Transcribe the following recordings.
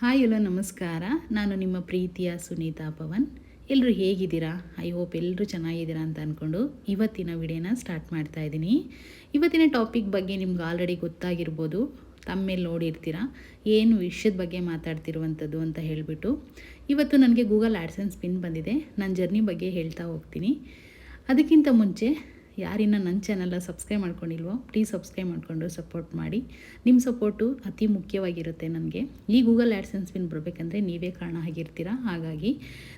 Hi ಎಲ್ಲ ನಮಸ್ಕಾರ. ನಾನು ನಿಮ್ಮ ಪ್ರೀತಿಯ ಸುನೀತಾ ಪವನ್. ಎಲ್ಲರೂ ಹೇಗಿದ್ದೀರಾ? ಐ ಹೋಪ್ ಎಲ್ಲರೂ ಚೆನ್ನಾಗಿದ್ದೀರಾ ಅಂತ ಅಂದ್ಕೊಂಡು ಇವತ್ತಿನ ವಿಡಿಯೋನ ಸ್ಟಾರ್ಟ್ ಮಾಡ್ತಾ ಇದ್ದೀನಿ. ಇವತ್ತಿನ ಟಾಪಿಕ್ ಬಗ್ಗೆ ನಿಮ್ಗೆ ಆಲ್ರೆಡಿ ಗೊತ್ತಾಗಿರ್ಬೋದು. ತಮ್ಮೇಲೆ ನೋಡಿರ್ತೀರಾ? ಏನು ವಿಷಯದ ಬಗ್ಗೆ ಮಾತಾಡ್ತಿರುವಂಥದ್ದು ಅಂತ ಹೇಳಿಬಿಟ್ಟು. ಇವತ್ತು ನನಗೆ ಗೂಗಲ್ ಆ್ಯಡ್ಸೆನ್ಸ್ ಪಿನ್ ಬಂದಿದೆ. ನನ್ನ ಜರ್ನಿ ಬಗ್ಗೆ ಹೇಳ್ತಾ ಹೋಗ್ತೀನಿ. ಅದಕ್ಕಿಂತ ಮುಂಚೆ ಯಾರಿನ್ನ ನನ್ನ ಚಾನಲ್ನ ಸಬ್ಸ್ಕ್ರೈಬ್ ಮಾಡ್ಕೊಂಡಿಲ್ವೋ ಪ್ಲೀಸ್ ಸಬ್ಸ್ಕ್ರೈಬ್ ಮಾಡಿಕೊಂಡು ಸಪೋರ್ಟ್ ಮಾಡಿ. ನಿಮ್ಮ ಸಪೋರ್ಟು ಅತಿ ಮುಖ್ಯವಾಗಿರುತ್ತೆ ನನಗೆ. ಈ ಗೂಗಲ್ ಆ್ಯಡ್ಸೆನ್ಸ್ ಬಿನ್ ಬರಬೇಕಂದ್ರೆ ನೀವೇ ಕಾರಣ ಆಗಿರ್ತೀರಾ? ಹಾಗಾಗಿ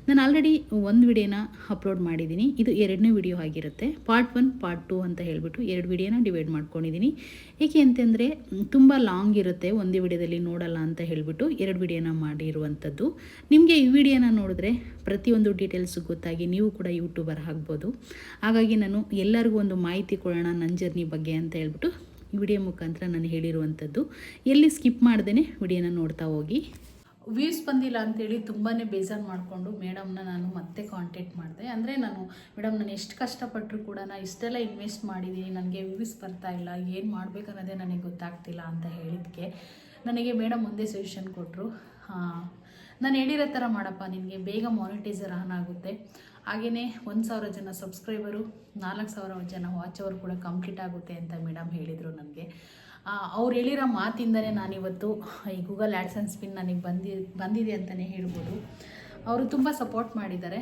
ನಾನು ಆಲ್ರೆಡಿ ಒಂದು ವಿಡಿಯೋನ ಅಪ್ಲೋಡ್ ಮಾಡಿದ್ದೀನಿ. ಇದು ಎರಡನೇ ವಿಡಿಯೋ ಆಗಿರುತ್ತೆ. ಪಾರ್ಟ್ ಒನ್ ಪಾರ್ಟ್ ಟು ಅಂತ ಹೇಳಿಬಿಟ್ಟು ಎರಡು ವಿಡಿಯೋನ ಡಿವೈಡ್ ಮಾಡ್ಕೊಂಡಿದ್ದೀನಿ. ಏಕೆ ಅಂತಂದರೆ, ತುಂಬ ಲಾಂಗ್ ಇರುತ್ತೆ ಒಂದೇ ವಿಡಿಯೋದಲ್ಲಿ ನೋಡಲ್ಲ ಅಂತ ಹೇಳಿಬಿಟ್ಟು ಎರಡು ವಿಡಿಯೋನ ಮಾಡಿರುವಂಥದ್ದು. ನಿಮಗೆ ಈ ವಿಡಿಯೋನ ನೋಡಿದ್ರೆ ಪ್ರತಿಯೊಂದು ಡೀಟೇಲ್ಸ್ ಗೊತ್ತಾಗಿ ನೀವು ಕೂಡ ಯೂಟ್ಯೂಬರ್ ಆಗ್ಬೋದು. ಹಾಗಾಗಿ ನಾನು ಎಲ್ಲರಿಗೂ ಒಂದು ಮಾಹಿತಿ ಕೊಡೋಣ ನನ್ನ ಜರ್ನಿ ಬಗ್ಗೆ ಅಂತ ಹೇಳ್ಬಿಟ್ಟು ವಿಡಿಯೋ ಮುಖಾಂತರ ನಾನು ಹೇಳಿರುವಂಥದ್ದು. ಎಲ್ಲಿ ಸ್ಕಿಪ್ ಮಾಡ್ದೇ ವಿಡಿಯೋನ ನೋಡ್ತಾ ಹೋಗಿ. ವ್ಯೂಸ್ ಬಂದಿಲ್ಲ ಅಂತೇಳಿ ತುಂಬಾ ಬೇಜಾರು ಮಾಡಿಕೊಂಡು ಮೇಡಮ್ನ ನಾನು ಮತ್ತೆ ಕಾಂಟ್ಯಾಕ್ಟ್ ಮಾಡಿದೆ. ಅಂದರೆ ನಾನು, ಮೇಡಮ್ ನಾನು ಎಷ್ಟು ಕಷ್ಟಪಟ್ಟರು ಕೂಡ ನಾನು ಇಷ್ಟೆಲ್ಲ ಇನ್ವೆಸ್ಟ್ ಮಾಡಿದ್ದೀನಿ ನನಗೆ ವ್ಯೂಸ್ ಬರ್ತಾ ಇಲ್ಲ, ಏನು ಮಾಡಬೇಕನ್ನೋದೇ ನನಗೆ ಗೊತ್ತಾಗ್ತಿಲ್ಲ ಅಂತ ಹೇಳಿದ್ದಕ್ಕೆ ನನಗೆ ಮೇಡಮ್ ಒಂದೇ ಸೊಲ್ಯೂಷನ್ ಕೊಟ್ಟರು ನಾನು ಹೇಳಿರೋ ಥರ ಮಾಡಪ್ಪ, ನಿನಗೆ ಬೇಗ ಮಾನಿಟೈಸರ್ ಆನ್ ಆಗುತ್ತೆ. ಹಾಗೆಯೇ ಒಂದು ಸಾವಿರ ಜನ ಸಬ್ಸ್ಕ್ರೈಬರು ನಾಲ್ಕು ಸಾವಿರ ಜನ ವಾಚ್ ಅವರು ಕೂಡ ಕಂಪ್ಲೀಟ್ ಆಗುತ್ತೆ ಅಂತ ಮೇಡಮ್ ಹೇಳಿದರು ನನಗೆ. ಅವ್ರು ಹೇಳಿರೋ ಮಾತಿಂದನೇ ನಾನಿವತ್ತು ಈ ಗೂಗಲ್ ಆ್ಯಡ್ಸೆನ್ಸ್ ಪಿನ್ ನನಗೆ ಬಂದಿ, ಬಂದಿದೆ ಅಂತಲೇ ಹೇಳ್ಬೋದು. ಅವರು ತುಂಬ ಸಪೋರ್ಟ್ ಮಾಡಿದ್ದಾರೆ.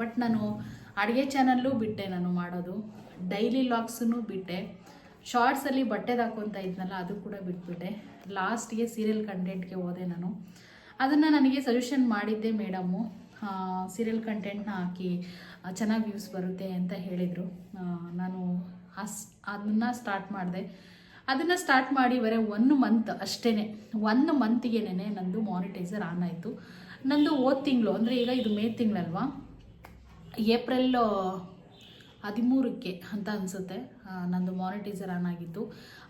ಬಟ್ ನಾನು ಅಡುಗೆ ಚಾನಲ್ಲೂ ಬಿಟ್ಟೆ ನಾನು ಮಾಡೋದು. ಡೈಲಿ ಲಾಗ್ಸೂ ಬಿಟ್ಟೆ. ಶಾರ್ಟ್ಸಲ್ಲಿ ಬಟ್ಟೆದು ಹಾಕ್ಕೊತ ಇದ್ನಲ್ಲ, ಅದು ಕೂಡ ಬಿಟ್ಬಿಟ್ಟೆ. ಲಾಸ್ಟ್ಗೆ ಸೀರಿಯಲ್ ಕಂಟೆಂಟ್ಗೆ ಹೋದೆ ನಾನು. ಅದನ್ನು ನನಗೆ ಸಜೆಷನ್ ಮಾಡಿದ್ದೆ ಮೇಡಮ್ಮು ಸೀರಿಯಲ್ ಕಂಟೆಂಟ್ನ ಹಾಕಿ ಚೆನ್ನಾಗಿ ವ್ಯೂಸ್ ಬರುತ್ತೆ ಅಂತ ಹೇಳಿದರು. ನಾನು ಅಸ್, ಅದನ್ನು ಸ್ಟಾರ್ಟ್ ಮಾಡಿದೆ. ಅದನ್ನು ಸ್ಟಾರ್ಟ್ ಮಾಡಿ ಬರೀ ಒನ್ ಮಂತ್ ಅಷ್ಟೇ ಒನ್ ಮಂತಿಗೆನೇ ನಂದು ಮಾನಿಟೈಸರ್ ಆನ್ ಆಯಿತು. ನಂದು ಹೋದ ತಿಂಗಳು, ಅಂದರೆ ಈಗ ಇದು ಮೇ ತಿಂಗಳಲ್ವಾ? ಏಪ್ರಿಲ್ ಹದಿಮೂರಕ್ಕೆ ಅಂತ ಅನಿಸುತ್ತೆ. ನಂದು ಮಾನಿಟೈಸರ್ ಆನ್ ಆಗಿತ್ತು.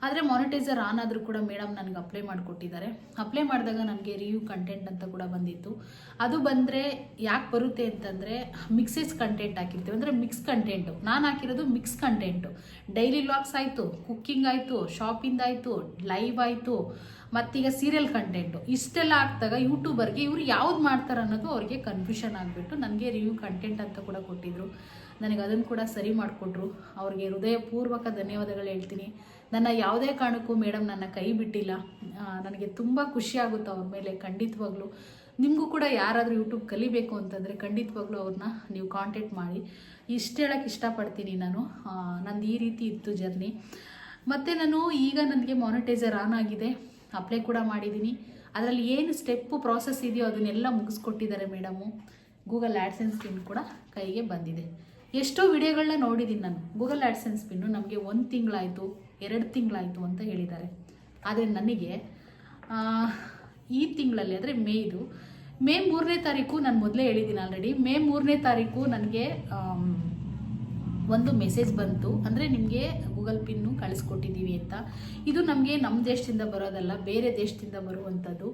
ಆದರೆ ಮಾನಿಟೈಸರ್ ಆನ್ ಆದರೂ ಕೂಡ ಮೇಡಮ್ ನನಗೆ ಅಪ್ಲೈ ಮಾಡಿಕೊಟ್ಟಿದ್ದಾರೆ. ಅಪ್ಲೈ ಮಾಡಿದಾಗ ನನಗೆ ರಿವ್ಯೂ ಕಂಟೆಂಟ್ ಅಂತ ಕೂಡ ಬಂದಿತ್ತು. ಅದು ಬಂದರೆ ಯಾಕೆ ಬರುತ್ತೆ ಅಂತಂದರೆ ಮಿಕ್ಸಸ್ ಕಂಟೆಂಟ್ ಹಾಕಿರ್ತೀವಿ. ಅಂದರೆ ಮಿಕ್ಸ್ ಕಂಟೆಂಟು ನಾನು ಹಾಕಿರೋದು ಮಿಕ್ಸ್ ಕಂಟೆಂಟು ಡೈಲಿ ವ್ಲಾಗ್ಸ್ ಆಯಿತು ಕುಕ್ಕಿಂಗ್ ಆಯಿತು ಶಾಪಿಂಗ್ ಆಯಿತು ಲೈವ್ ಆಯಿತು, ಮತ್ತೀಗ ಸೀರಿಯಲ್ ಕಂಟೆಂಟು ಇಷ್ಟೆಲ್ಲ ಹಾಕ್ದಾಗ ಯೂಟ್ಯೂಬರ್ಗೆ ಇವರು ಯಾವ್ದು ಮಾಡ್ತಾರೆ ಅನ್ನೋದು ಅವ್ರಿಗೆ ಕನ್ಫ್ಯೂಷನ್ ಆಗಿಬಿಟ್ಟು ನನಗೆ ರಿವ್ಯೂ ಕಂಟೆಂಟ್ ಅಂತ ಕೂಡ ಕೊಟ್ಟಿದ್ರು. ನನಗೆ ಅದನ್ನು ಕೂಡ ಸರಿ ಮಾಡಿಕೊಟ್ರು. ಅವ್ರಿಗೆ ಹೃದಯಪೂರ್ವಕ ಧನ್ಯವಾದಗಳು ಹೇಳ್ತೀನಿ. ನನ್ನ ಯಾವುದೇ ಕಾರಣಕ್ಕೂ ಮೇಡಮ್ ನನ್ನ ಕೈ ಬಿಟ್ಟಿಲ್ಲ. ನನಗೆ ತುಂಬ ಖುಷಿ ಆಗುತ್ತೆ ಅವ್ರ ಮೇಲೆ ಖಂಡಿತವಾಗ್ಲೂ. ನಿಮಗೂ ಕೂಡ ಯಾರಾದರೂ ಯೂಟ್ಯೂಬ್ ಕಲಿಬೇಕು ಅಂತಂದರೆ ಖಂಡಿತವಾಗ್ಲೂ ಅವ್ರನ್ನ ನೀವು ಕಾಂಟ್ಯಾಕ್ಟ್ ಮಾಡಿ. ಇಷ್ಟು ಹೇಳೋಕ್ಕೆ ಇಷ್ಟಪಡ್ತೀನಿ ನಾನು. ನಂದು ಈ ರೀತಿ ಇತ್ತು ಜರ್ನಿ ಮತ್ತು ನಾನು ಈಗ ನನಗೆ ಮಾನಿಟೈಸರ್ ಆನ್ ಆಗಿದೆ. ಅಪ್ಲೈ ಕೂಡ ಮಾಡಿದ್ದೀನಿ. ಅದರಲ್ಲಿ ಏನು ಸ್ಟೆಪ್ಪು ಪ್ರಾಸೆಸ್ ಇದೆಯೋ ಅದನ್ನೆಲ್ಲ ಮುಗಿಸ್ಕೊಟ್ಟಿದ್ದಾರೆ ಮೇಡಮು. ಗೂಗಲ್ ಆ್ಯಡ್ಸೆನ್ಸ್ ಸ್ಕೀಮ್ ಕೂಡ ಕೈಗೆ ಬಂದಿದೆ. ಎಷ್ಟೋ ವಿಡಿಯೋಗಳನ್ನ ನೋಡಿದ್ದೀನಿ ನಾನು. ಗೂಗಲ್ ಆ್ಯಡ್ಸೆನ್ಸ್ ಪಿನ್ನು ನಮಗೆ ಒಂದು ತಿಂಗಳಾಯಿತು, ಎರಡು ತಿಂಗಳಾಯಿತು ಅಂತ ಹೇಳಿದ್ದಾರೆ. ಆದರೆ ನನಗೆ ಈ ತಿಂಗಳಲ್ಲಿ ಅಂದರೆ ಮೇ ಇದು, ಮೇ ಮೂರನೇ ತಾರೀಕು ನಾನು ಮೊದಲೇ ಹೇಳಿದ್ದೀನಿ ಆಲ್ರೆಡಿ ಮೇ ಮೂರನೇ ತಾರೀಕು ನನಗೆ ಒಂದು ಮೆಸೇಜ್ ಬಂತು. ಅಂದರೆ ನಿಮಗೆ ಗೂಗಲ್ ಪಿನ್ನು ಕಳಿಸ್ಕೊಟ್ಟಿದ್ದೀವಿ ಅಂತ. ಇದು ನಮಗೆ ನಮ್ಮ ದೇಶದಿಂದ ಬರೋದಲ್ಲ, ಬೇರೆ ದೇಶದಿಂದ ಬರುವಂಥದ್ದು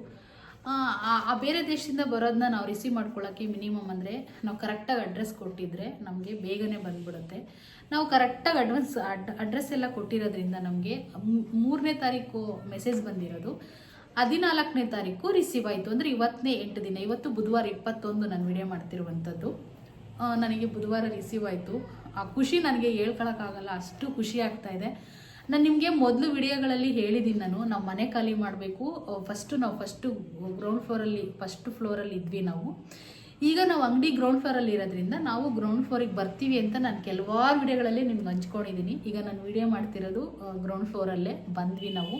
ಆ ಬೇರೆ ದೇಶದಿಂದ ಬರೋದನ್ನ ನಾವು ರಿಸೀವ್ ಮಾಡ್ಕೊಳ್ಳೋಕ್ಕೆ ಮಿನಿಮಮ್ ಅಂದರೆ ನಾವು ಕರೆಕ್ಟಾಗಿ ಅಡ್ರೆಸ್ ಕೊಟ್ಟಿದ್ರೆ ನಮಗೆ ಬೇಗನೆ ಬಂದ್ಬಿಡುತ್ತೆ. ನಾವು ಕರೆಕ್ಟಾಗಿ ಅಡ್ವಾನ್ಸ್ ಅಡ್ ಅಡ್ರೆಸ್ ಎಲ್ಲ ಕೊಟ್ಟಿರೋದ್ರಿಂದ ನಮಗೆ ಮೂರನೇ ತಾರೀಕು ಮೆಸೇಜ್ ಬಂದಿರೋದು. ಹದಿನಾಲ್ಕನೇ ತಾರೀಕು ರಿಸೀವ್ ಆಯಿತು. ಅಂದರೆ ಇವತ್ತನೇ ಎಂಟು ದಿನ, ಇವತ್ತು ಬುಧವಾರ ಇಪ್ಪತ್ತೊಂದು ನಾನು ವಿಡಿಯೋ ಮಾಡ್ತಿರುವಂಥದ್ದು ನನಗೆ ಬುಧವಾರ ರಿಸೀವ್ ಆಯಿತು. ಆ ಖುಷಿ ನನಗೆ ಹೇಳ್ಕೊಳಕ್ಕಾಗಲ್ಲ. ಅಷ್ಟು ಖುಷಿ ಆಗ್ತಾ ಇದೆ. ನಾನು ನಿಮಗೆ ಮೊದಲು ವಿಡಿಯೋಗಳಲ್ಲಿ ಹೇಳಿದ್ದೀನಿ ನಾನು, ನಾವು ಮನೆ ಖಾಲಿ ಮಾಡಬೇಕು. ಫಸ್ಟು ನಾವು ಫಸ್ಟು ಗ್ರೌಂಡ್ ಫ್ಲೋರಲ್ಲಿ ಫಸ್ಟ್ ಫ್ಲೋರಲ್ಲಿ ಇದ್ವಿ ನಾವು. ಈಗ ನಾವು ಅಂಗಡಿ ಗ್ರೌಂಡ್ ಫ್ಲೋರಲ್ಲಿ ಇರೋದ್ರಿಂದ ನಾವು ಗ್ರೌಂಡ್ ಫ್ಲೋರಿಗೆ ಬರ್ತೀವಿ ಅಂತ ನಾನು ಕೆಲವಾರು ವಿಡಿಯೋಗಳಲ್ಲಿ ನಿಮ್ಗೆ ಹಂಚ್ಕೊಂಡಿದ್ದೀನಿ ಈಗ ನಾನು ವಿಡಿಯೋ ಮಾಡ್ತಿರೋದು ಗ್ರೌಂಡ್ ಫ್ಲೋರಲ್ಲೇ ಬಂದ್ವಿ ನಾವು.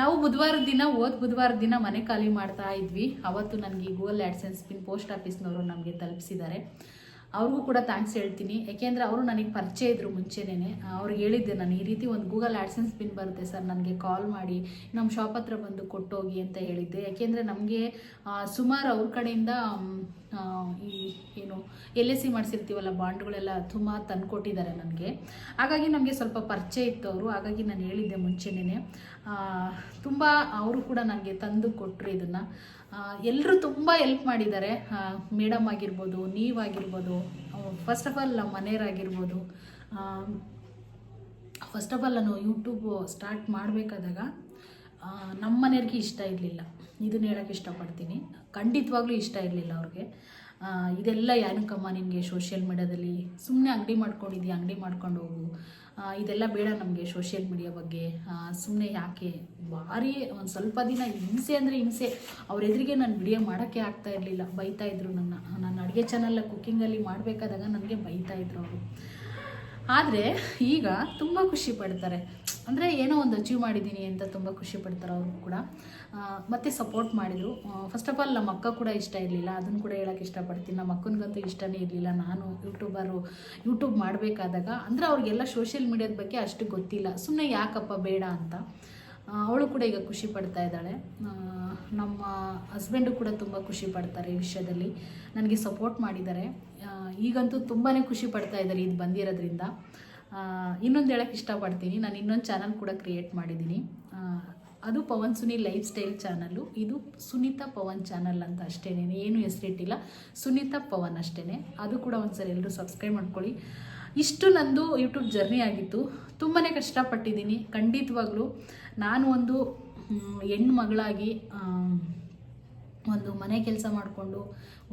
ನಾವು ಬುಧವಾರದ ದಿನ ಓದ್ ಬುಧವಾರದ ದಿನ ಮನೆ ಖಾಲಿ ಮಾಡ್ತಾ ಇದ್ವಿ. ಅವತ್ತು ನನಗೆ ಗೂಗಲ್ ಆ್ಯಡ್ಸೆನ್ಸ್ ಪಿನ್ ಪೋಸ್ಟ್ ಆಫೀಸ್ನವರು ನಮಗೆ ತಲುಪಿಸಿದ್ದಾರೆ. ಅವ್ರಿಗೂ ಕೂಡ ಥ್ಯಾಂಕ್ಸ್ ಹೇಳ್ತೀನಿ. ಯಾಕೆಂದರೆ ಅವರು ನನಗೆ ಪರಿಚಯ ಇದ್ರು ಮುಂಚೆನೇ ಅವ್ರಿಗೆ ಹೇಳಿದ್ದೆ ನಾನು, ಈ ರೀತಿ ಒಂದು ಗೂಗಲ್ ಆ್ಯಡ್ಸೆನ್ಸ್ ಪಿನ್ ಬರುತ್ತೆ ಸರ್, ನನಗೆ ಕಾಲ್ ಮಾಡಿ ನಮ್ಮ ಶಾಪ್ ಹತ್ರ ಬಂದು ಕೊಟ್ಟೋಗಿ ಅಂತ ಹೇಳಿದ್ದೆ. ಯಾಕೆಂದರೆ ನಮಗೆ ಸುಮಾರು ಅವ್ರ ಕಡೆಯಿಂದ ಈ ಏನು ಎಲ್ ಎಸ್ ಸಿ ಮಾಡಿಸಿರ್ತೀವಲ್ಲ, ಬಾಂಡ್ಗಳೆಲ್ಲ ತುಂಬ ತಂದುಕೊಟ್ಟಿದ್ದಾರೆ ನನಗೆ. ಹಾಗಾಗಿ ನಮಗೆ ಸ್ವಲ್ಪ ಪರಿಚಯ ಇತ್ತು ಅವರು ಹಾಗಾಗಿ ನಾನು ಹೇಳಿದ್ದೆ ಮುಂಚೆನೇ ತುಂಬ ಅವರು ಕೂಡ ನನಗೆ ತಂದು ಕೊಟ್ಟರು ಇದನ್ನು. ಎಲ್ಲರೂ ತುಂಬ ಹೆಲ್ಪ್ ಮಾಡಿದ್ದಾರೆ. ಮೇಡಮ್ ಆಗಿರ್ಬೋದು ನೀವಾಗಿರ್ಬೋದು ಫಸ್ಟ್ ಆಫ್ ಆಲ್ ನಮ್ಮ ಮನೆಯವರಾಗಿರ್ಬೋದು. ಫಸ್ಟ್ ಆಫ್ ಆಲ್ ನಾನು ಯೂಟ್ಯೂಬ್ ಸ್ಟಾರ್ಟ್ ಮಾಡಬೇಕಾದಾಗ ನಮ್ಮ ಮನೆಯವ್ರಿಗೆ ಇಷ್ಟ ಇರಲಿಲ್ಲ. ಇದನ್ನ ಹೇಳೋಕ್ಕೆ ಇಷ್ಟಪಡ್ತೀನಿ. ಖಂಡಿತವಾಗ್ಲೂ ಇಷ್ಟ ಇರಲಿಲ್ಲ ಅವ್ರಿಗೆ. ಇದೆಲ್ಲ ಯಾನಕ್ಕಮ್ಮ ನಿಮಗೆ ಸೋಷಿಯಲ್ ಮೀಡ್ಯಾದಲ್ಲಿ ಸುಮ್ಮನೆ ಅಂಗಡಿ ಮಾಡ್ಕೊಂಡಿದ್ದೀಯ ಅಂಗಡಿ ಮಾಡ್ಕೊಂಡು ಹೋಗು. ಇದೆಲ್ಲ ಬೇಡ ನಮಗೆ ಸೋಷಿಯಲ್ ಮೀಡಿಯಾ ಬಗ್ಗೆ. ಸುಮ್ಮನೆ ಯಾಕೆ? ಭಾರಿ ಒಂದು ಸ್ವಲ್ಪ ದಿನ ಹಿಂಸೆ ಅಂದರೆ ಹಿಂಸೆ. ಅವ್ರ ಎದುರಿಗೆ ನಾನು ವಿಡಿಯೋ ಮಾಡೋಕ್ಕೆ ಆಗ್ತಾ ಇರಲಿಲ್ಲ. ಬೈತಾ ಇದ್ರು ನನ್ನ ನಾನು ಅಡುಗೆ ಚಾನಲ್ಲ ಕುಕ್ಕಿಂಗಲ್ಲಿ ಮಾಡಬೇಕಾದಾಗ ನನಗೆ ಬೈತಾ ಇದ್ರು ಅವರು. ಆದರೆ ಈಗ ತುಂಬ ಖುಷಿ ಪಡ್ತಾರೆ. ಅಂದರೆ ಏನೋ ಒಂದು ಅಚೀವ್ ಮಾಡಿದ್ದೀನಿ ಅಂತ ತುಂಬ ಖುಷಿ ಪಡ್ತಾರೆ ಅವರು ಕೂಡ. ಮತ್ತೆ ಸಪೋರ್ಟ್ ಮಾಡಿದರು. ಫಸ್ಟ್ ಆಫ್ ಆಲ್ ನಮ್ಮ ಅಕ್ಕ ಕೂಡ ಇಷ್ಟ ಇರಲಿಲ್ಲ. ಅದನ್ನು ಕೂಡ ಹೇಳೋಕ್ಕೆ ಇಷ್ಟಪಡ್ತೀನಿ. ನಮ್ಮ ಅಕ್ಕನಿಗಂತೂ ಇಷ್ಟನೇ ಇರಲಿಲ್ಲ. ನಾನು ಯೂಟ್ಯೂಬರು, ಯೂಟ್ಯೂಬ್ ಮಾಡಬೇಕಾದಾಗ, ಅಂದರೆ ಅವ್ರಿಗೆಲ್ಲ ಸೋಷಿಯಲ್ ಮೀಡಿಯಾದ ಬಗ್ಗೆ ಅಷ್ಟು ಗೊತ್ತಿಲ್ಲ. ಸುಮ್ಮನೆ ಯಾಕಪ್ಪ ಬೇಡ ಅಂತ. ಅವಳು ಕೂಡ ಈಗ ಖುಷಿ ಪಡ್ತಾ ಇದ್ದಾಳೆ. ನಮ್ಮ ಹಸ್ಬೆಂಡು ಕೂಡ ತುಂಬ ಖುಷಿ ಪಡ್ತಾರೆ ಈ ವಿಷಯದಲ್ಲಿ. ನನಗೆ ಸಪೋರ್ಟ್ ಮಾಡಿದ್ದಾರೆ. ಈಗಂತೂ ತುಂಬಾ ಖುಷಿ ಪಡ್ತಾ ಇದ್ದಾರೆ. ಇದು ಬಂದಿರೋದ್ರಿಂದ. ಇನ್ನೊಂದು ಹೇಳಕ್ಕೆ ಇಷ್ಟಪಡ್ತೀನಿ. ನಾನು ಇನ್ನೊಂದು ಚಾನಲ್ ಕೂಡ ಕ್ರಿಯೇಟ್ ಮಾಡಿದ್ದೀನಿ. ಅದು Pavan Suni lifestyle channel ಇದು ಸುನೀತಾ ಪವನ್ ಚಾನಲ್ ಅಂತ ಅಷ್ಟೇ ಏನು ಹೆಸರಿಟ್ಟಿಲ್ಲ. ಸುನೀತಾ ಪವನ್ ಅಷ್ಟೇ ಅದು ಕೂಡ ಒಂದ್ಸರಿ ಎಲ್ಲರೂ ಸಬ್ಸ್ಕ್ರೈಬ್ ಮಾಡ್ಕೊಳ್ಳಿ. ಇಷ್ಟು ನಂದು ಯೂಟ್ಯೂಬ್ ಜರ್ನಿ ಆಗಿತ್ತು. ತುಂಬಾ ಕಷ್ಟಪಟ್ಟಿದ್ದೀನಿ. ಖಂಡಿತವಾಗ್ಲೂ ನಾನು ಒಂದು ಹೆಣ್ಣು ಮಗಳಾಗಿ ಒಂದು ಮನೆ ಕೆಲಸ ಮಾಡಿಕೊಂಡು,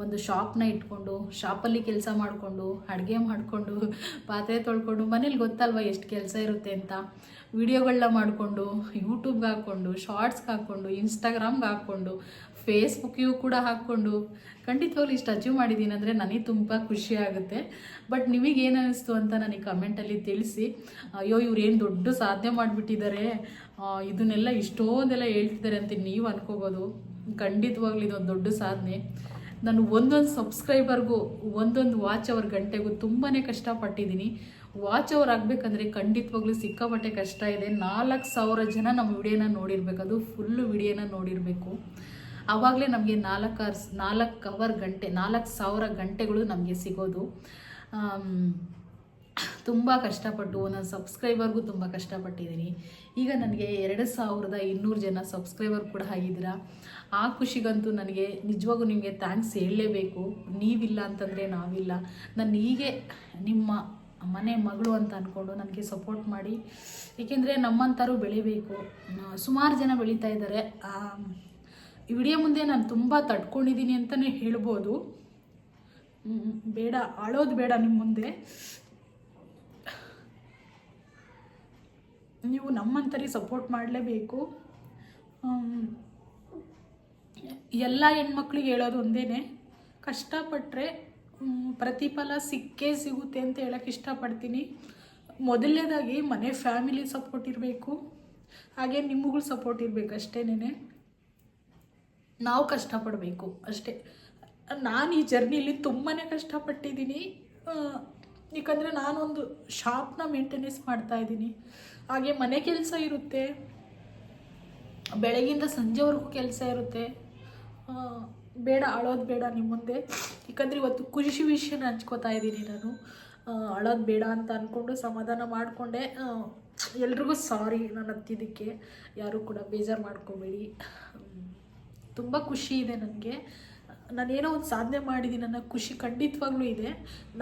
ಒಂದು ಶಾಪ್ನ ಇಟ್ಕೊಂಡು ಶಾಪಲ್ಲಿ ಕೆಲಸ ಮಾಡಿಕೊಂಡು, ಅಡುಗೆ ಮಾಡಿಕೊಂಡು, ಪಾತ್ರೆ ತೊಳ್ಕೊಂಡು, ಮನೇಲಿ ಗೊತ್ತಲ್ವ ಎಷ್ಟು ಕೆಲಸ ಇರುತ್ತೆ ಅಂತ? ವಿಡಿಯೋಗಳನ್ನ ಮಾಡಿಕೊಂಡು ಯೂಟ್ಯೂಬ್ಗೆ ಹಾಕ್ಕೊಂಡು ಶಾರ್ಟ್ಸ್ಗೆ ಹಾಕ್ಕೊಂಡು ಇನ್ಸ್ಟಾಗ್ರಾಮ್ಗೆ ಹಾಕ್ಕೊಂಡು ಫೇಸ್ಬುಕ್ಕಿಗೂ ಕೂಡ ಹಾಕ್ಕೊಂಡು. ಖಂಡಿತವಾಗ್ಲೂ ಇಷ್ಟು ಅಚೀವ್ ಮಾಡಿದ್ದೀನಿ ಅಂದರೆ ನನಗೆ ತುಂಬ ಖುಷಿ ಆಗುತ್ತೆ. ಬಟ್ ನಿಮಗೆ ಏನು ಅನ್ನಿಸ್ತು ಅಂತ ನನಗೆ ಕಮೆಂಟಲ್ಲಿ ತಿಳಿಸಿ. ಅಯ್ಯೋ, ಇವ್ರು ಏನು ದೊಡ್ಡ ಸಾಧನೆ ಮಾಡಿಬಿಟ್ಟಿದ್ದಾರೆ ಇದನ್ನೆಲ್ಲ ಇಷ್ಟೊಂದೆಲ್ಲ ಹೇಳ್ತಿದ್ದಾರೆ ಅಂತ ನೀವು ಅನ್ಕೋಬೋದು. ಖಂಡಿತವಾಗ್ಲೂ ಇದೊಂದು ದೊಡ್ಡ ಸಾಧನೆ. ನಾನು ಒಂದೊಂದು ಸಬ್ಸ್ಕ್ರೈಬರ್ಗೂ ಒಂದೊಂದು ವಾಚ್ ಅವರ್ ಗಂಟೆಗೂ ತುಂಬಾ ಕಷ್ಟಪಟ್ಟಿದ್ದೀನಿ. ವಾಚ್ ಅವರ್ ಆಗಬೇಕಂದ್ರೆ ಖಂಡಿತವಾಗ್ಲೂ ಸಿಕ್ಕಾಪಟ್ಟೆ ಕಷ್ಟ ಇದೆ. ನಾಲ್ಕು ಸಾವಿರ ಜನ ನಮ್ಮ ವಿಡಿಯೋನ ನೋಡಿರ್ಬೇಕು. ಅದು ಫುಲ್ಲು ವಿಡಿಯೋನ ನೋಡಿರಬೇಕು. ಆವಾಗಲೇ ನಮಗೆ ನಾಲ್ಕು ಅವರ್ಸ್, ನಾಲ್ಕು ಅವರ್ ಗಂಟೆ, ನಾಲ್ಕು ಸಾವಿರ ಗಂಟೆಗಳು ನಮಗೆ ಸಿಗೋದು. ತುಂಬ ಕಷ್ಟಪಟ್ಟು ಒಂದೊಂದು ಸಬ್ಸ್ಕ್ರೈಬರ್ಗೂ ತುಂಬ ಕಷ್ಟಪಟ್ಟಿದ್ದೀನಿ. ಈಗ ನನಗೆ ಎರಡು ಸಾವಿರದ ಇನ್ನೂರು ಜನ ಸಬ್ಸ್ಕ್ರೈಬರ್ ಕೂಡ ಆಗಿದ್ದೀರಾ. ಆ ಖುಷಿಗಂತೂ ನನಗೆ ನಿಜವಾಗೂ ನಿಮಗೆ ಥ್ಯಾಂಕ್ಸ್ ಹೇಳಲೇಬೇಕು. ನೀವಿಲ್ಲ ಅಂತಂದರೆ ನಾವಿಲ್ಲ. ನಾನು ಹೀಗೆ ನಿಮ್ಮ ಮನೆ ಮಗಳು ಅಂತ ಅಂದ್ಕೊಂಡು ನನಗೆ ಸಪೋರ್ಟ್ ಮಾಡಿ. ಏಕೆಂದರೆ ನಮ್ಮಂಥವ್ರು ಬೆಳಿಬೇಕು. ಸುಮಾರು ಜನ ಬೆಳೀತಾ ಇದ್ದಾರೆ. ವಿಡಿಯೋ ಮುಂದೆ ನಾನು ತುಂಬ ತಡ್ಕೊಂಡಿದ್ದೀನಿ ಅಂತಲೇ ಹೇಳ್ಬೋದು. ಬೇಡ, ಆಳೋದು ಬೇಡ ನಿಮ್ಮ ಮುಂದೆ. ನೀವು ನಮ್ಮಂತರಿ ಸಪೋರ್ಟ್ ಮಾಡಲೇಬೇಕು. ಎಲ್ಲ ಹೆಣ್ಮಕ್ಳಿಗೆ ಹೇಳೋದು ಒಂದೇ ಕಷ್ಟಪಟ್ಟರೆ ಪ್ರತಿಫಲ ಸಿಕ್ಕೇ ಸಿಗುತ್ತೆ ಅಂತ ಹೇಳೋಕ್ಕೆ ಇಷ್ಟಪಡ್ತೀನಿ. ಮೊದಲನೇದಾಗಿ ಮನೆ ಫ್ಯಾಮಿಲಿ ಸಪೋರ್ಟ್ ಇರಬೇಕು. ಹಾಗೆ ನಿಮಗೂ ಸಪೋರ್ಟ್ ಇರಬೇಕು ಅಷ್ಟೇನೆ ನಾವು ಕಷ್ಟಪಡಬೇಕು ಅಷ್ಟೇ. ನಾನು ಈ ಜರ್ನಿಲಿ ತುಂಬಾ ಕಷ್ಟಪಟ್ಟಿದ್ದೀನಿ. ಯಾಕಂದರೆ ನಾನೊಂದು ಶಾಪ್ನ ಮೇಂಟೆನೆನ್ಸ್ ಮಾಡ್ತಾ ಇದ್ದೀನಿ. ಹಾಗೆ ಮನೆ ಕೆಲಸ ಇರುತ್ತೆ. ಬೆಳಗಿಂದ ಸಂಜೆವರೆಗೂ ಕೆಲಸ ಇರುತ್ತೆ. ಬೇಡ, ಅಳೋದು ಬೇಡ ನಿಮ್ಮ ಮುಂದೆ. ಯಾಕಂದರೆ ಇವತ್ತು ಖುಷಿ ವಿಷಯನ ಹಂಚ್ಕೋತಾ ಇದ್ದೀನಿ ನಾನು. ಅಳೋದು ಬೇಡ ಅಂತ ಅಂದ್ಕೊಂಡು ಸಮಾಧಾನ ಮಾಡಿಕೊಂಡೆ. ಎಲ್ರಿಗೂ ಸಾರಿ ನಾನು ಹತ್ತಿದ್ದಕ್ಕೆ ಯಾರೂ ಕೂಡ ಬೇಜಾರು ಮಾಡ್ಕೋಬೇಡಿ. ತುಂಬ ಖುಷಿ ಇದೆ ನನಗೆ. ನಾನೇನೋ ಒಂದು ಸಾಧನೆ ಮಾಡಿದ್ದೀನಿ ನನ್ನ ಖುಷಿ ಖಂಡಿತವಾಗ್ಲೂ ಇದೆ.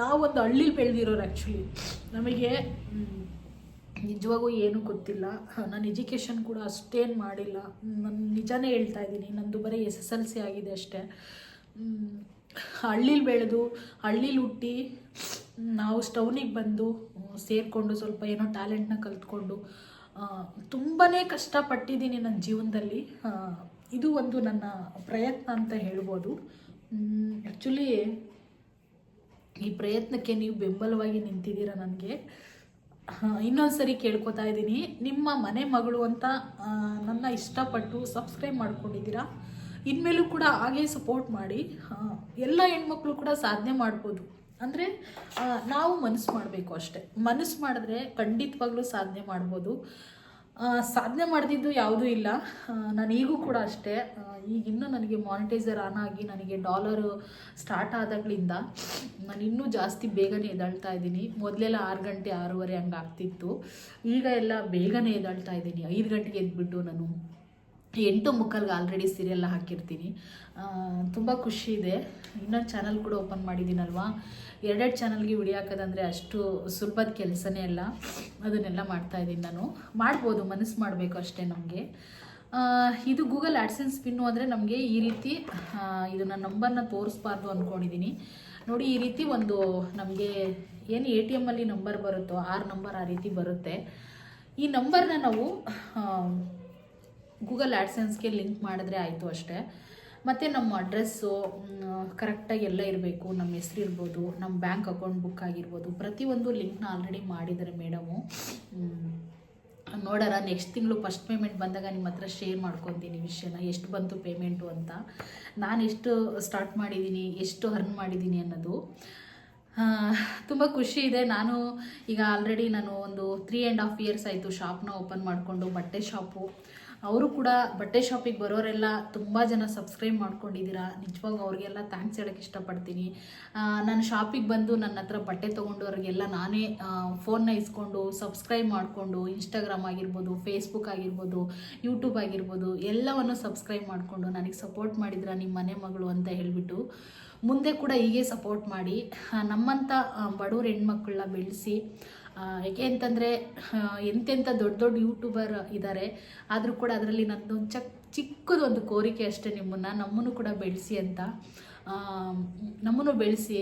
ನಾವೊಂದು ಹಳ್ಳಿಲಿ ಬೆಳೆದಿರೋರು ಆ್ಯಕ್ಚುಲಿ ನಮಗೆ ನಿಜವಾಗೂ ಏನೂ ಗೊತ್ತಿಲ್ಲ. ನಾನು ಎಜುಕೇಷನ್ ಕೂಡ ಅಷ್ಟೇನು ಮಾಡಿಲ್ಲ. ನಾನು ನಿಜಾನೇ ಹೇಳ್ತಾ ಇದ್ದೀನಿ ನನ್ನದು ಬರೀ ಎಸ್ ಎಸ್ ಎಲ್ ಸಿ ಆಗಿದೆ ಅಷ್ಟೇ. ಹಳ್ಳೀಲಿ ಬೆಳೆದು, ಹಳ್ಳೀಲಿ ಹುಟ್ಟಿ, ನಾವು ಸ್ಟೌನಿಗೆ ಬಂದು, ಸೇರಿಕೊಂಡು ಸ್ವಲ್ಪ ಏನೋ ಟ್ಯಾಲೆಂಟ್ನ ಕಲ್ತ್ಕೊಂಡು ತುಂಬಾ ಕಷ್ಟಪಟ್ಟಿದ್ದೀನಿ ನನ್ನ ಜೀವನದಲ್ಲಿ. ಇದು ಒಂದು ನನ್ನ ಪ್ರಯತ್ನ ಅಂತ ಹೇಳ್ಬೋದು. ಆ್ಯಕ್ಚುಲಿ ಈ ಪ್ರಯತ್ನಕ್ಕೆ ನೀವು ಬೆಂಬಲವಾಗಿ ನಿಂತಿದ್ದೀರಾ ನನಗೆ? ಇನ್ನೊಂದು ಸರಿ ಕೇಳ್ಕೊತಾ ಇದ್ದೀನಿ. ನಿಮ್ಮ ಮನೆ ಮಗಳು ಅಂತ ನನ್ನ ಇಷ್ಟಪಟ್ಟು ಸಬ್ಸ್ಕ್ರೈಬ್ ಮಾಡ್ಕೊಂಡಿದ್ದೀರಾ? ಇನ್ಮೇಲೂ ಕೂಡ ಹಾಗೆ ಸಪೋರ್ಟ್ ಮಾಡಿ. ಎಲ್ಲ ಹೆಣ್ಮಕ್ಳು ಕೂಡ ಸಾಧನೆ ಮಾಡ್ಬೋದು. ಅಂದರೆ ನಾವು ಮನಸ್ಸು ಮಾಡಬೇಕು ಅಷ್ಟೆ. ಮನಸ್ಸು ಮಾಡಿದ್ರೆ ಖಂಡಿತವಾಗ್ಲೂ ಸಾಧನೆ ಮಾಡ್ಬೋದು. ಸಾಧನೆ ಮಾಡ್ದಿದ್ದು ಯಾವುದೂ ಇಲ್ಲ. ನಾನು ಈಗೂ ಕೂಡ ಅಷ್ಟೇ. ಈಗ ಇನ್ನೂ ನನಗೆ ಮಾನಿಟೈಸರ್ ಆನ್ ಆಗಿ ನನಗೆ ಡಾಲರು ಸ್ಟಾರ್ಟ್ ಆದಾಗಲಿಂದ ನಾನು ಇನ್ನೂ ಜಾಸ್ತಿ ಬೇಗನೆ ಎದ್ದಾಳ್ತಾ ಇದ್ದೀನಿ. ಮೊದಲೆಲ್ಲ ಆರು ಗಂಟೆ ಆರೂವರೆ ಹಂಗೆ ಆಗ್ತಿತ್ತು. ಈಗ ಎಲ್ಲ ಬೇಗನೆ ಎದ್ದಾಳ್ತಾ ಇದ್ದೀನಿ. ಐದು ಗಂಟೆಗೆ ಎದ್ಬಿಟ್ಟು ನಾನು ಎಂಟು ಮುಕ್ಕಲ್ಗೆ ಆಲ್ರೆಡಿ ಸೀರಿಯಲ್ ಹಾಕಿರ್ತೀನಿ. ತುಂಬ ಖುಷಿ ಇದೆ. ಇನ್ನೊಂದು ಚಾನಲ್ ಕೂಡ ಓಪನ್ ಮಾಡಿದ್ದೀನಲ್ವಾ? ಎರಡೆರಡು ಚಾನಲ್ಗೆ ವಿಡಿಯೋ ಹಾಕೋದಂದರೆ ಅಷ್ಟು ಸುಲಭದ ಕೆಲಸನೇ ಅಲ್ಲ ಅದನ್ನೆಲ್ಲ ಮಾಡ್ತಾ ಇದ್ದೀನಿ ನಾನು. ಮಾಡ್ಬೋದು, ಮನಸ್ಸು ಮಾಡಬೇಕು ಅಷ್ಟೇ ನಮಗೆ. ಇದು ಗೂಗಲ್ ಆ್ಯಡ್ಸೆನ್ಸ್ ಪಿನ್ನು ಅಂದರೆ ನಮಗೆ ಈ ರೀತಿ ಇದನ್ನ ನಂಬರ್ನ ತೋರಿಸ್ಬಾರ್ದು ಅಂದ್ಕೊಂಡಿದ್ದೀನಿ ನೋಡಿ, ಈ ರೀತಿ ಒಂದು ನಮಗೆ ಏನು ಎ ಟಿ ಎಮ್ಮಲ್ಲಿ ನಂಬರ್ ಬರುತ್ತೋ, ಆರು ನಂಬರ್ ಆ ರೀತಿ ಬರುತ್ತೆ. ಈ ನಂಬರ್ನ ನಾವು ಗೂಗಲ್ ಆ್ಯಡ್ಸೆನ್ಸ್ಗೆ ಲಿಂಕ್ ಮಾಡಿದ್ರೆ ಆಯಿತು ಅಷ್ಟೇ. ಮತ್ತು ನಮ್ಮ ಅಡ್ರೆಸ್ಸು ಕರೆಕ್ಟಾಗಿ ಎಲ್ಲ ಇರಬೇಕು. ನಮ್ಮ ಹೆಸ್ರು ಇರ್ಬೋದು, ನಮ್ಮ ಬ್ಯಾಂಕ್ ಅಕೌಂಟ್ ಬುಕ್ ಆಗಿರ್ಬೋದು. ಪ್ರತಿಯೊಂದು ಲಿಂಕ್ನ ಆಲ್ರೆಡಿ ಮಾಡಿದ್ದಾರೆ ಮೇಡಮು ನೋಡೋಣ. ನೆಕ್ಸ್ಟ್ ತಿಂಗಳು ಫಸ್ಟ್ ಪೇಮೆಂಟ್ ಬಂದಾಗ ನಿಮ್ಮ ಹತ್ರ ಶೇರ್ ಮಾಡ್ಕೊತೀನಿ ವಿಷಯನ. ಎಷ್ಟು ಬಂತು ಪೇಮೆಂಟು ಅಂತ. ನಾನು ಎಷ್ಟು ಸ್ಟಾರ್ಟ್ ಮಾಡಿದ್ದೀನಿ ಎಷ್ಟು ಅರ್ನ್ ಮಾಡಿದ್ದೀನಿ ಅನ್ನೋದು. ತುಂಬ ಖುಷಿ ಇದೆ. ನಾನು ಈಗ ಆಲ್ರೆಡಿ ನಾನು ಒಂದು ತ್ರೀ ಆ್ಯಂಡ್ ಹಾಫ್ ಇಯರ್ಸ್ ಆಯಿತು ಶಾಪ್ನ ಓಪನ್ ಮಾಡಿಕೊಂಡು ಬಟ್ಟೆ ಶಾಪು ಅವರು ಕೂಡ ಬಟ್ಟೆ ಶಾಪಿಗೆ ಬರೋರೆಲ್ಲ ತುಂಬ ಜನ ಸಬ್ಸ್ಕ್ರೈಬ್ ಮಾಡ್ಕೊಂಡಿದ್ದೀರಾ. ನಿಜವಾಗ ಅವ್ರಿಗೆಲ್ಲ ಥ್ಯಾಂಕ್ಸ್ ಹೇಳೋಕ್ಕೆ ಇಷ್ಟಪಡ್ತೀನಿ. ನಾನು ಶಾಪಿಗೆ ಬಂದು ನನ್ನ ಹತ್ರ ಬಟ್ಟೆ ತೊಗೊಂಡವ್ರಿಗೆಲ್ಲ ನಾನೇ ಫೋನ್ನ ಇಸ್ಕೊಂಡು ಸಬ್ಸ್ಕ್ರೈಬ್ ಮಾಡಿಕೊಂಡು ಇನ್ಸ್ಟಾಗ್ರಾಮ್ ಆಗಿರ್ಬೋದು ಫೇಸ್ಬುಕ್ ಆಗಿರ್ಬೋದು ಯೂಟ್ಯೂಬ್ ಆಗಿರ್ಬೋದು ಎಲ್ಲವನ್ನು ಸಬ್ಸ್ಕ್ರೈಬ್ ಮಾಡಿಕೊಂಡು ನನಗೆ ಸಪೋರ್ಟ್ ಮಾಡಿದ್ರ ನಿಮ್ಮ ಮನೆ ಮಗಳು ಅಂತ ಹೇಳಿಬಿಟ್ಟು ಮುಂದೆ ಕೂಡ ಹೀಗೆ ಸಪೋರ್ಟ್ ಮಾಡಿ ನಮ್ಮಂಥ ಬಡವ್ರ ಹೆಣ್ಮಕ್ಳನ್ನ ಬೆಳೆಸಿ ಏಕೆ ಅಂತಂದರೆ ಎಂತೆಂಥ ದೊಡ್ಡ ದೊಡ್ಡ ಯೂಟ್ಯೂಬರ್ ಇದ್ದಾರೆ ಆದರೂ ಕೂಡ ಅದರಲ್ಲಿ ನನ್ನದೊಂದು ಚಕ್, ಚಿಕ್ಕದೊಂದು ಕೋರಿಕೆ ಅಷ್ಟೇ ನಿಮ್ಮನ್ನು, ನಮ್ಮನ್ನು ಕೂಡ ಬೆಳೆಸಿ ಅಂತ. ನಮ್ಮನ್ನು ಬೆಳೆಸಿ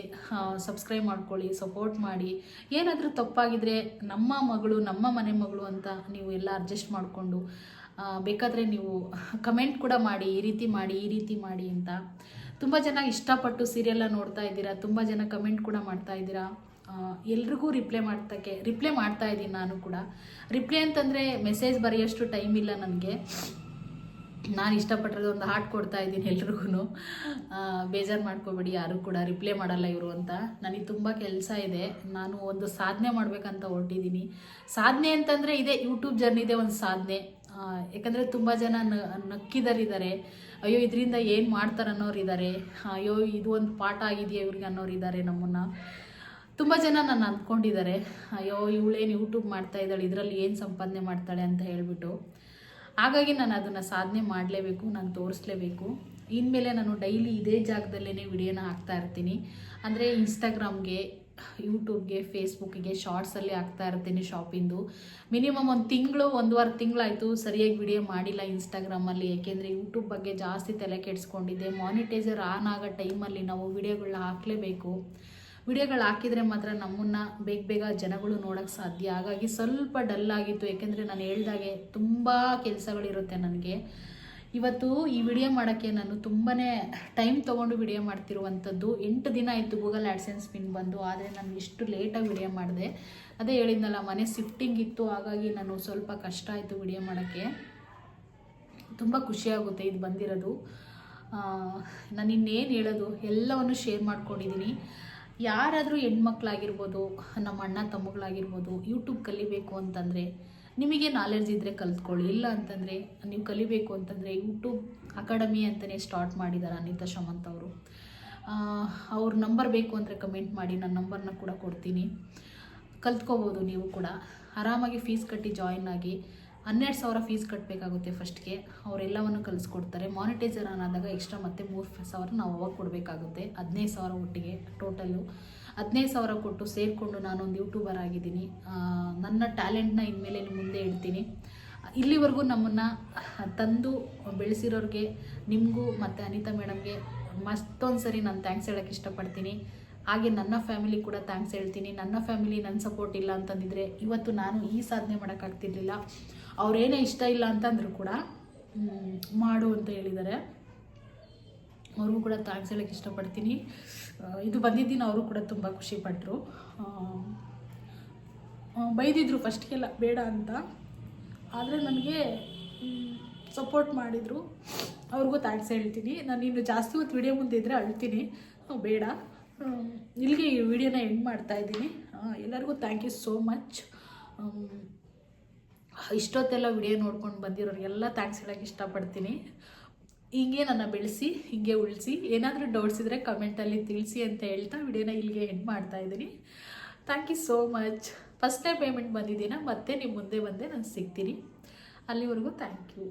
ಸಬ್ಸ್ಕ್ರೈಬ್ ಮಾಡ್ಕೊಳ್ಳಿ ಸಪೋರ್ಟ್ ಮಾಡಿ. ಏನಾದರೂ ತಪ್ಪಾಗಿದ್ದರೆ ನಮ್ಮ ಮಗಳು, ನಮ್ಮ ಮನೆ ಮಗಳು ಅಂತ ನೀವು ಎಲ್ಲ ಅಡ್ಜಸ್ಟ್ ಮಾಡಿಕೊಂಡು ಬೇಕಾದರೆ ನೀವು ಕಮೆಂಟ್ ಕೂಡ ಮಾಡಿ, ಈ ರೀತಿ ಮಾಡಿ, ಈ ರೀತಿ ಮಾಡಿ ಅಂತ. ತುಂಬ ಜನ ಇಷ್ಟಪಟ್ಟು ಸೀರಿಯಲ್ನ ನೋಡ್ತಾ ಇದ್ದೀರಾ, ತುಂಬ ಜನ ಕಮೆಂಟ್ ಕೂಡ ಮಾಡ್ತಾ ಇದ್ದೀರಾ. ಎಲ್ರಿಗೂ ರಿಪ್ಲೈ ಮಾಡ್ತಕ್ಕೆ ರಿಪ್ಲೈ ಮಾಡ್ತಾ ಇದ್ದೀನಿ ನಾನು ಕೂಡ. ರಿಪ್ಲೈ ಅಂತಂದರೆ ಮೆಸೇಜ್ ಬರೆಯೋಷ್ಟು ಟೈಮ್ ಇಲ್ಲ ನನಗೆ. ನಾನು ಇಷ್ಟಪಟ್ಟಿರೋದು ಒಂದು ಹಾಟ್ ಕೊಡ್ತಾ ಇದ್ದೀನಿ ಎಲ್ರಿಗೂ ಬೇಜಾರು ಮಾಡ್ಕೋಬೇಡಿ, ಯಾರು ಕೂಡ ರಿಪ್ಲೈ ಮಾಡಲ್ಲ ಇವರು ಅಂತ. ನನಗೆ ತುಂಬ ಕೆಲಸ ಇದೆ. ನಾನು ಒಂದು ಸಾಧನೆ ಮಾಡಬೇಕಂತ ಹೊರಟಿದ್ದೀನಿ. ಸಾಧನೆ ಅಂತಂದರೆ ಇದೇ ಯೂಟ್ಯೂಬ್ ಜರ್ನಿದೆ ಒಂದು ಸಾಧನೆ. ಯಾಕಂದರೆ ತುಂಬ ಜನ ನಕ್ಕಿದರಿದ್ದಾರೆ. ಅಯ್ಯೋ, ಇದರಿಂದ ಏನು ಮಾಡ್ತಾರೆ ಅನ್ನೋರು ಇದ್ದಾರೆ ಅಯ್ಯೋ, ಇದು ಒಂದು ಪಾಠ ಆಗಿದೆಯಾ ಇವ್ರಿಗೆ ಅನ್ನೋರು ಇದ್ದಾರೆ ನಮ್ಮನ್ನು. ತುಂಬ ಜನ ನಾನು ಅಂದ್ಕೊಂಡಿದ್ದಾರೆ, ಅಯ್ಯೋ ಇವಳೇನು ಯೂಟ್ಯೂಬ್ ಮಾಡ್ತಾ ಇದ್ದಾಳೆ, ಇದರಲ್ಲಿ ಏನು ಸಂಪಾದನೆ ಮಾಡ್ತಾಳೆ? ಅಂತ ಹೇಳಿಬಿಟ್ಟು. ಹಾಗಾಗಿ ನಾನು ಅದನ್ನು ಸಾಧನೆ ಮಾಡಲೇಬೇಕು, ನಾನು ತೋರಿಸ್ಲೇಬೇಕು. ಇನ್ಮೇಲೆ ನಾನು ಡೈಲಿ ಇದೇ ಜಾಗದಲ್ಲೇ ವಿಡಿಯೋನ ಹಾಕ್ತಾ ಇರ್ತೀನಿ. ಅಂದರೆ ಇನ್ಸ್ಟಾಗ್ರಾಮ್ಗೆ ಯೂಟ್ಯೂಬ್ಗೆ ಫೇಸ್ಬುಕ್ಗೆ ಶಾರ್ಟ್ಸಲ್ಲಿ ಹಾಕ್ತಾ ಇರ್ತೀನಿ ಶಾಪಿಂದು. ಮಿನಿಮಮ್ ಒಂದು ತಿಂಗಳು, ಒಂದೂವರೆ ತಿಂಗಳಾಯಿತು ಸರಿಯಾಗಿ ವಿಡಿಯೋ ಮಾಡಿಲ್ಲ ಇನ್ಸ್ಟಾಗ್ರಾಮಲ್ಲಿ ಏಕೆಂದರೆ ಯೂಟ್ಯೂಬ್ ಬಗ್ಗೆ ಜಾಸ್ತಿ ತಲೆ ಕೆಡಿಸ್ಕೊಂಡಿದ್ದೆ. ಮಾನಿಟೈಸರ್ ಆನ್ ಆಗೋ ಟೈಮಲ್ಲಿ ನಾವು ವಿಡಿಯೋಗಳನ್ನ ಹಾಕಲೇಬೇಕು. ವಿಡಿಯೋಗಳು ಹಾಕಿದರೆ ಮಾತ್ರ ನಮ್ಮನ್ನು ಬೇಗ ಬೇಗ ಜನಗಳು ನೋಡೋಕ್ಕೆ ಸಾಧ್ಯ. ಹಾಗಾಗಿ ಸ್ವಲ್ಪ ಡಲ್ ಆಗಿತ್ತು. ಯಾಕೆಂದರೆ ನಾನು ಹೇಳ್ದಾಗೆ ತುಂಬ ಕೆಲಸಗಳಿರುತ್ತೆ ನನಗೆ. ಇವತ್ತು ಈ ವಿಡಿಯೋ ಮಾಡೋಕ್ಕೆ ನಾನು ತುಂಬಾ ಟೈಮ್ ತೊಗೊಂಡು ವಿಡಿಯೋ ಮಾಡ್ತಿರುವಂಥದ್ದು ಎಂಟು ದಿನ ಆಯಿತು ಗೂಗಲ್ ಆ್ಯಡ್ಸೆನ್ಸ್ ಪಿನ್ ಬಂದು. ಆದರೆ ನಾನು ಇಷ್ಟು ಲೇಟಾಗಿ ವಿಡಿಯೋ ಮಾಡಿದೆ. ಅದೇ ಹೇಳಿದ್ನಲ್ಲ, ಮನೆ ಶಿಫ್ಟಿಂಗ್ ಇತ್ತು. ಹಾಗಾಗಿ ನಾನು ಸ್ವಲ್ಪ ಕಷ್ಟ ಆಯಿತು ವಿಡಿಯೋ ಮಾಡೋಕ್ಕೆ. ತುಂಬ ಖುಷಿಯಾಗುತ್ತೆ ಇದು ಬಂದಿರೋದು. ನಾನು ಇನ್ನೇನು ಹೇಳೋದು? ಎಲ್ಲವನ್ನು ಶೇರ್ ಮಾಡ್ಕೊಂಡಿದ್ದೀನಿ ಯಾರಾದರೂ ಹೆಣ್ಮಕ್ಳಾಗಿರ್ಬೋದು, ನಮ್ಮ ಅಣ್ಣ ತಮ್ಮಗಳಾಗಿರ್ಬೋದು ಯೂಟ್ಯೂಬ್ ಕಲಿಬೇಕು ಅಂತಂದರೆ ನಿಮಗೆ ನಾಲೆಡ್ಜ್ ಇದ್ದರೆ ಕಲ್ತ್ಕೊಳ್ಳಿ. ಇಲ್ಲ ಅಂತಂದರೆ ನೀವು ಕಲಿಬೇಕು ಅಂತಂದರೆ ಯೂಟ್ಯೂಬ್ ಅಕಾಡೆಮಿ ಅಂತಲೇ ಸ್ಟಾರ್ಟ್ ಮಾಡಿದ್ದಾರೆ ಅನಿತಾ ಶಮಂತ್ ಅವರು. ಅವ್ರ ನಂಬರ್ ಬೇಕು ಅಂದರೆ ಕಮೆಂಟ್ ಮಾಡಿ ನನ್ನ ನಂಬರ್ನ ಕೂಡ ಕೊಡ್ತೀನಿ. ಕಲ್ತ್ಕೋಬೋದು ನೀವು ಕೂಡ. ಆರಾಮಾಗಿ ಫೀಸ್ ಕಟ್ಟಿ ಜಾಯಿನ್ ಆಗಿ ಹನ್ನೆರಡು ಸಾವಿರ ಫೀಸ್ ಕಟ್ಟಬೇಕಾಗುತ್ತೆ ಫಸ್ಟ್ಗೆ ಅವರೆಲ್ಲವನ್ನು ಕಲಿಸ್ಕೊಡ್ತಾರೆ ಮಾನಿಟೈಸರ್ ಆದಾಗ ಎಕ್ಸ್ಟ್ರಾ ಮತ್ತೆ ಮೂರು ಸಾವಿರ ನಾವು ಅವಾಗ ಕೊಡಬೇಕಾಗುತ್ತೆ. ಹದಿನೈದು ಸಾವಿರ ಒಟ್ಟಿಗೆ ಟೋಟಲ್ಲು ಹದಿನೈದು ಸಾವಿರ ಕೊಟ್ಟು ಸೇರಿಕೊಂಡು ನಾನೊಂದು ಯೂಟ್ಯೂಬರ್ ಆಗಿದ್ದೀನಿ. ನನ್ನ ಟ್ಯಾಲೆಂಟ್ನ ಇನ್ಮೇಲೆ ಮುಂದೆ ಇಡ್ತೀನಿ. ಇಲ್ಲಿವರೆಗೂ ನಮ್ಮನ್ನು ತಂದು ಬೆಳೆಸಿರೋರಿಗೆ, ನಿಮಗೂ ಮತ್ತು ಅನಿತಾ ಮೇಡಮ್ಗೆ ಮತ್ತೊಂದು ಸರಿ ನಾನು ಥ್ಯಾಂಕ್ಸ್ ಹೇಳೋಕ್ಕೆ ಇಷ್ಟಪಡ್ತೀನಿ. ಹಾಗೆ ನನ್ನ ಫ್ಯಾಮಿಲಿ ಕೂಡ ಥ್ಯಾಂಕ್ಸ್ ಹೇಳ್ತೀನಿ. ನನ್ನ ಫ್ಯಾಮಿಲಿ ನನ್ನ ಸಪೋರ್ಟ್ ಇಲ್ಲ ಅಂತಂದಿದ್ರೆ ಇವತ್ತು ನಾನು ಈ ಸಾಧನೆ ಮಾಡೋಕ್ಕಾಗ್ತಿರ್ಲಿಲ್ಲ ಅವ್ರೇನೇ ಇಷ್ಟ ಇಲ್ಲ ಅಂತಂದ್ರು ಕೂಡ ಮಾಡು ಅಂತ ಹೇಳಿದ್ದಾರೆ ಅವ್ರಿಗೂ ಕೂಡ ಥ್ಯಾಂಕ್ಸ್ ಹೇಳಕ್ಕೆ ಇಷ್ಟಪಡ್ತೀನಿ. ಇದು ಬಂದಿದ್ದೀನಿ ಅವರು ಕೂಡ ತುಂಬ ಖುಷಿಪಟ್ಟರು ಬೈದಿದ್ರು ಫಸ್ಟ್ಗೆಲ್ಲ ಬೇಡ ಅಂತ. ಆದರೆ ನನಗೆ ಸಪೋರ್ಟ್ ಮಾಡಿದರು. ಅವ್ರಿಗೂ ಥ್ಯಾಂಕ್ಸ್ ಹೇಳ್ತೀನಿ. ನಾನು ಇನ್ನು ಜಾಸ್ತಿ ಹೊತ್ತು ವಿಡಿಯೋ ಮುಂದೆ ಇದ್ದರೆ ಅಳ್ತೀನಿ. ಬೇಡ. ಇಲ್ಲಿಗೆ ಈ ವಿಡಿಯೋನ ಎಂಡ್ ಮಾಡ್ತಾ ಇದ್ದೀನಿ. ಎಲ್ಲರಿಗೂ ಥ್ಯಾಂಕ್ ಯು ಸೋ ಮಚ್ ಇಷ್ಟೊತ್ತೆಲ್ಲ ವಿಡಿಯೋ ನೋಡ್ಕೊಂಡು ಬಂದಿರೋರಿಗೆಲ್ಲ ಥ್ಯಾಂಕ್ಸ್ ಹೇಳೋಕ್ಕೆ ಇಷ್ಟಪಡ್ತೀನಿ. ಹೀಗೆ ನನ್ನ ಬೆಳೆಸಿ, ಹೀಗೆ ಉಳಿಸಿ, ಏನಾದರೂ ಡೌಟ್ಸ್ ಇದ್ದರೆ ಕಮೆಂಟಲ್ಲಿ ತಿಳಿಸಿ ಅಂತ ಹೇಳ್ತಾ ವಿಡಿಯೋನ ಇಲ್ಲಿಗೆ ಎಂಡ್ ಮಾಡ್ತಾ ಇದ್ದೀನಿ. Thank you so much first time payment ಬಂದಿದ್ದೀನ? ಮತ್ತೆ ನಿಮ್ಮ ಮುಂದೆ ಬಂದೆ ನಾನು ಸಿಗ್ತೀನಿ. ಅಲ್ಲಿವರೆಗೂ ಥ್ಯಾಂಕ್ ಯು